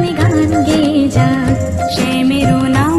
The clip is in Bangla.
আমি গান গেয়ে যা সে মেরো না